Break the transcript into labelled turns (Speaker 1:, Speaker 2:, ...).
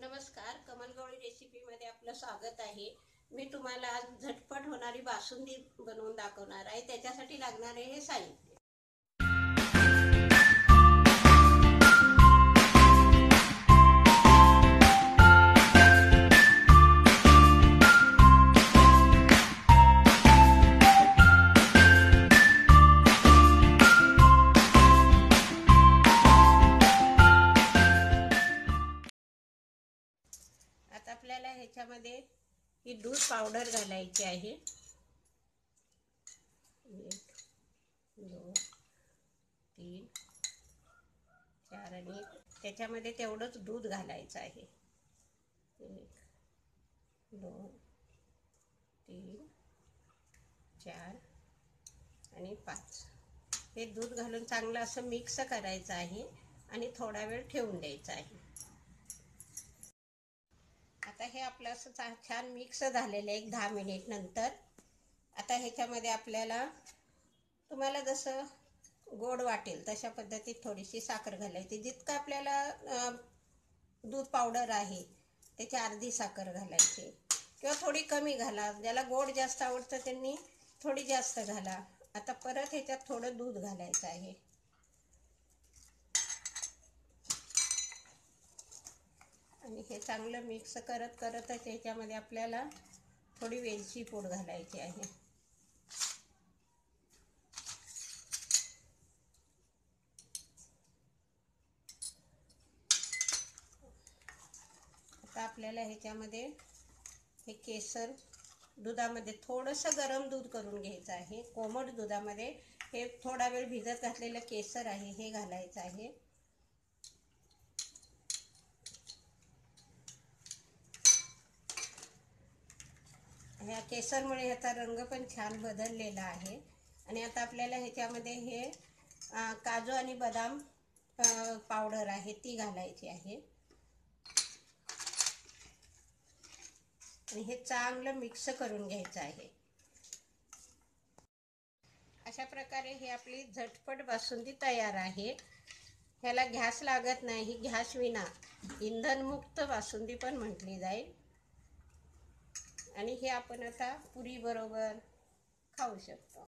Speaker 1: नमस्कार कमलगवळी रेसिपीमध्ये आपलं स्वागत आहे. मी तुम्हाला आज झटपट होणारी बासुंदी बनवून दाखवणार आहे. त्याच्यासाठी लागणारे हे साहित्य. आपल्याला ह्याच्यामध्ये ही दूध पावडर घालायची आहे. एक दोन तीन चार आणि त्याच्यामध्ये तेवढंच दूध घालायचं आहे. एक दोन तीन चार आणि पाच. हे दूध घालून चांगलं असं मिक्स करायचं आहे आणि थोडा वेळ ठेवून द्यायचं आहे. आता हे आपलं असं चा छान मिक्स झालेलं आहे एक दहा मिनिट नंतर. आता ह्याच्यामध्ये आपल्याला तुम्हाला जसं गोड वाटेल तशा पद्धतीत थोडीशी साखर घालायची. जितकं आपल्याला दूध पावडर आहे त्याची अर्धी साखर घालायची. किंवा थोडी कमी घाला. ज्याला गोड जास्त आवडतं त्यांनी थोडी जास्त घाला. आता परत ह्याच्यात थोडं दूध घालायचं आहे. आणि हे चांगलं मिक्स करत करतच ह्याच्यामध्ये आपल्याला थोडी वेलची पूड घालायची आहे. आता आपल्याला ह्याच्यामध्ये हे केसर दुधामध्ये थोडंसं गरम दूध करून घ्यायचं आहे. कोमट दुधामध्ये हे थोडा वेळ भिजत घातलेलं केसर आहे हे घालायचं आहे. ह्या केसरमुळे ह्याचा रंग पण छान बदललेला आहे. आणि आता आपल्याला ह्याच्यामध्ये हे काजू आणि बदाम पावडर आहे ती घालायची आहे. आणि हे चांगलं मिक्स करून घ्यायचं आहे. अशा प्रकारे ही आपली झटपट बासुंदी तयार आहे. ह्याला गॅस लागत नाही घॅस विना. इंधनमुक्त बासुंदी पण म्हटली जाईल. आणि हे आपण आता पुरीबरोबर खाऊ शकतो.